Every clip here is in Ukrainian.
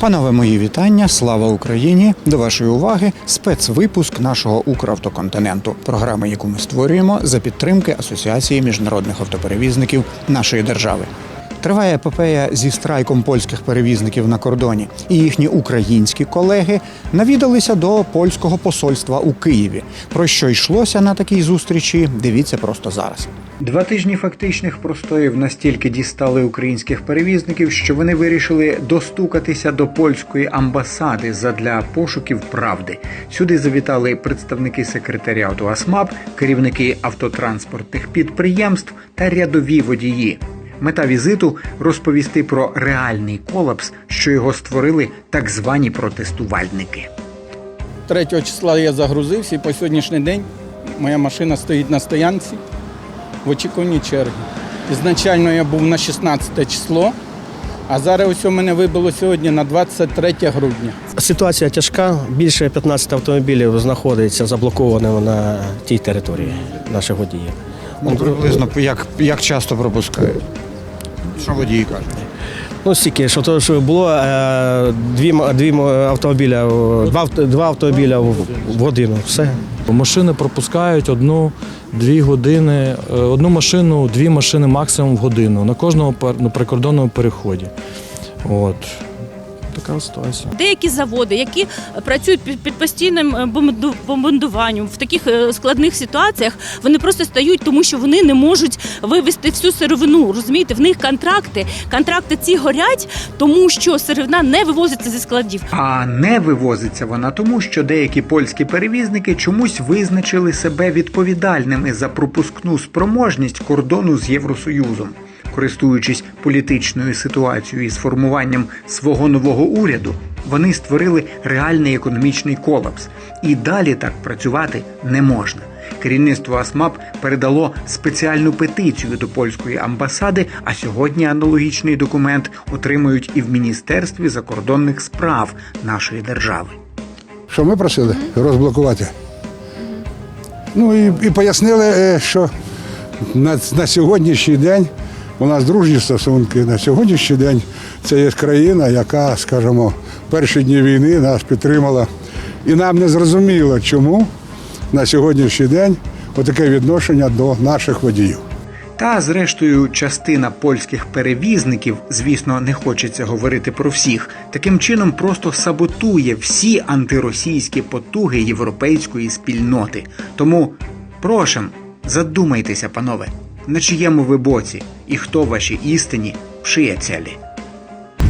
Панове мої вітання, слава Україні! До вашої уваги спецвипуск нашого Укравтоконтиненту, програми, яку ми створюємо за підтримки Асоціації міжнародних автоперевізників нашої держави. Триває епопея зі страйком польських перевізників на кордоні, і їхні українські колеги навідалися до польського посольства у Києві. Про що йшлося на такій зустрічі? Дивіться просто зараз. Два тижні фактичних простоїв настільки дістали українських перевізників, що вони вирішили достукатися до польської амбасади задля пошуків правди. Сюди завітали представники секретаріату АСМАП, керівники автотранспортних підприємств та рядові водії. Мета візиту розповісти про реальний колапс, що його створили так звані протестувальники. 3 числа я загрузився і по сьогоднішній день моя машина стоїть на стоянці в очікуванні черги. Ізначально я був на 16 число, а зараз ось у мене вибило сьогодні на 23 грудня. Ситуація тяжка. Більше 15 автомобілів знаходиться заблокованими на тій території наших водіїв. Ну, приблизно як, як часто пропускають? Що водії кажуть? Ну, стільки, що то, що було е, дві, дві автомобіля, два, авто- два автомобіля в, в годину. Все. Машини пропускають одну-дві години, е, одну машину, дві машини максимум в годину на кожному на прикордонному переході. От. Така ситуація. Деякі заводи, які працюють під, під постійним е, бомбардуванням в таких е, складних ситуаціях, вони просто стають, тому що вони не можуть вивезти всю сировину. Розумієте, в них контракти. Контракти ці горять, тому що сировина не вивозиться зі складів. А не вивозиться вона тому, що деякі польські перевізники чомусь визначили себе відповідальними за пропускну спроможність кордону з Євросоюзом. Користуючись політичною ситуацією і сформуванням свого нового уряду, вони створили реальний економічний колапс. І далі так працювати не можна. Керівництво АСМАП передало спеціальну петицію до польської амбасади, а сьогодні аналогічний документ отримують і в Міністерстві закордонних справ нашої держави. що ми просили розблокувати. Ну і, і пояснили, е, що на, на сьогоднішній день у нас дружні стосунки. На сьогоднішній день це є країна, яка, скажімо, перші дні війни нас підтримала. І нам не зрозуміло, чому на сьогоднішній день отаке відношення до наших водіїв. Та, зрештою, частина польських перевізників, звісно, не хочеться говорити про всіх, таким чином просто саботує всі антиросійські потуги європейської спільноти. Тому прошем, задумайтеся, панове, на чиєму ви боці і хто вашій істині приятелі.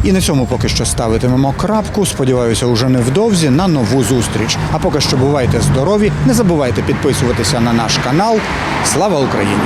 І на цьому поки що ставитимемо крапку. Сподіваюся, уже невдовзі на нову зустріч. А поки що бувайте здорові, не забувайте підписуватися на наш канал. Слава Україні!